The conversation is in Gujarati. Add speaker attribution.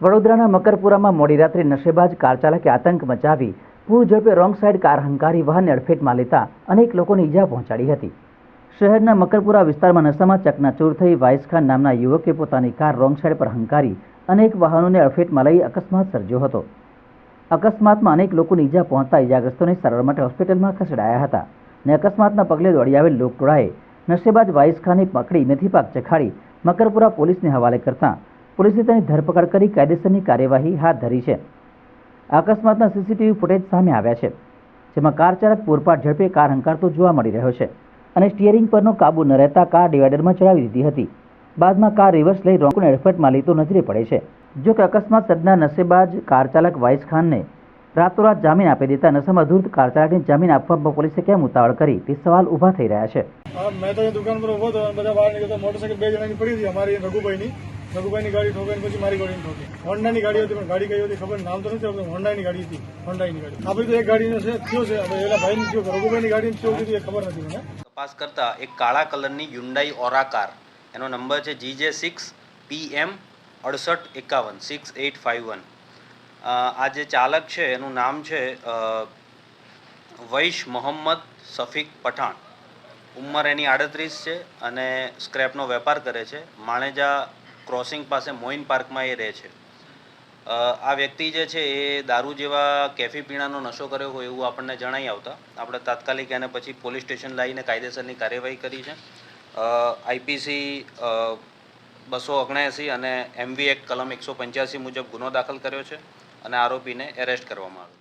Speaker 1: વડોદરાના મકરપુરામાં મોડી રાત્રે નશેબાજ કાર ચાલકે આતંક મચાવી, પૂર ઝડપે રોંગ સાઈડ કાર હંકારી વાહનને અડફેટમાં લેતા અનેક લોકોને ઈજા પહોંચાડી હતી. શહેરના મકરપુરા વિસ્તારમાં નશામાં ચકનાચૂર થઈ વાઇસખાન નામના યુવકે પોતાની કાર રોંગ સાઈડ પર હંકારી અનેક વાહનોને અડફેટમાં લઈ અકસ્માત સર્જ્યો હતો. અકસ્માતમાં અનેક લોકોને ઈજા પહોંચતા ઈજાગ્રસ્તોને સારવાર માટે હોસ્પિટલમાં ખસેડાયા હતા ને અકસ્માતના પગલે દોડી આવેલ લોકટોળાએ નશેબાજ વાઇસખાને પકડી મેથીપાક ચખાડી મકરપુરા પોલીસને હવાલે કરતા પોલીસે તેની ધરપકડ કરી કાયદેસરની કાર્યવાહી હાથ ધરી છે. અકસ્માતના સીસીટીવી ફૂટેજ સામે આવ્યા છે, જેમાં કાર ચાલક પૂરપાટ ઝડપે કાર હંકારતો જોવા મળી રહ્યો છે અને સ્ટિયરિંગ પરનો કાબુ ન રહેતા કાર ડિવાઈડરમાં ચડાવી દીધી હતી. બાદમાં કાર રિવર્સ લઈ રોંગને અડફેટમાં લીધો નજરે પડે છે. જો કે અકસ્માત સદના નશેબાજ કાર ચાલક વાઇસ ખાનને રાતોરાત જામીન આપી દેતા નશામાં ધૂર્ત કાર ચાલકને જામીન આપવામાં પોલીસે કેમ ઉતાવળ કરી તે સવાલ ઊભા થઈ રહ્યા છે.
Speaker 2: મેં તો દુકાન પર ઊભો હતો બધા બહાર નીકળતા મોટરસાઇકલ બે જણાની પડી હતી, અમારી રઘુભાઈની. રઘુભાઈની ગાડી ઠોકાઈ પછી મારી ગાડીને ઠોકી. હોન્ડાની ગાડી હતી, પણ ગાડી કઈ હતી ખબર? નામ તો નથી આવતું હોન્ડાની ગાડી હતી. હોન્ડાની ગાડી. આપણી તો એક ગાડીનો છે, થયો છે. એલા ભાઈની થયો રઘુભાઈની ગાડીને થયો કીધું એ ખબર નથી મને.
Speaker 3: તપાસ કરતા એક કાળા કલરની યુન્ડાઈ ઓરા કાર એનો નંબર છે જી જે સિક્સ પી એમ અડસઠ એકાવન સિક્સ એટ ફાઇવ વન આ જે ચાલક છે, એનું નામ છે વૈશ મોહમ્મદ સફીક પઠાણ. ઉંમર એની આડત્રીસ છે અને સ્ક્રેપનો વેપાર કરે છે. માણેજા ક્રોસિંગ પાસે મોઇન પાર્કમાં એ રહે છે. આ વ્યક્તિ જે છે એ દારૂ જેવા કેફી પીણાનો નશો કર્યો હોય એવું આપણને જણાઈ આવતા. આપણે તાત્કાલિક એને પછી પોલીસ સ્ટેશન લાવીને કાયદેસરની કાર્યવાહી કરી છે. આઈપીસી બસો ઓગણએંસી અને એમવી એક કલમ એકસો પંચ્યાસી મુજબ ગુનો દાખલ કર્યો છે અને આરોપીને એરેસ્ટ કરવામાં આવ્યો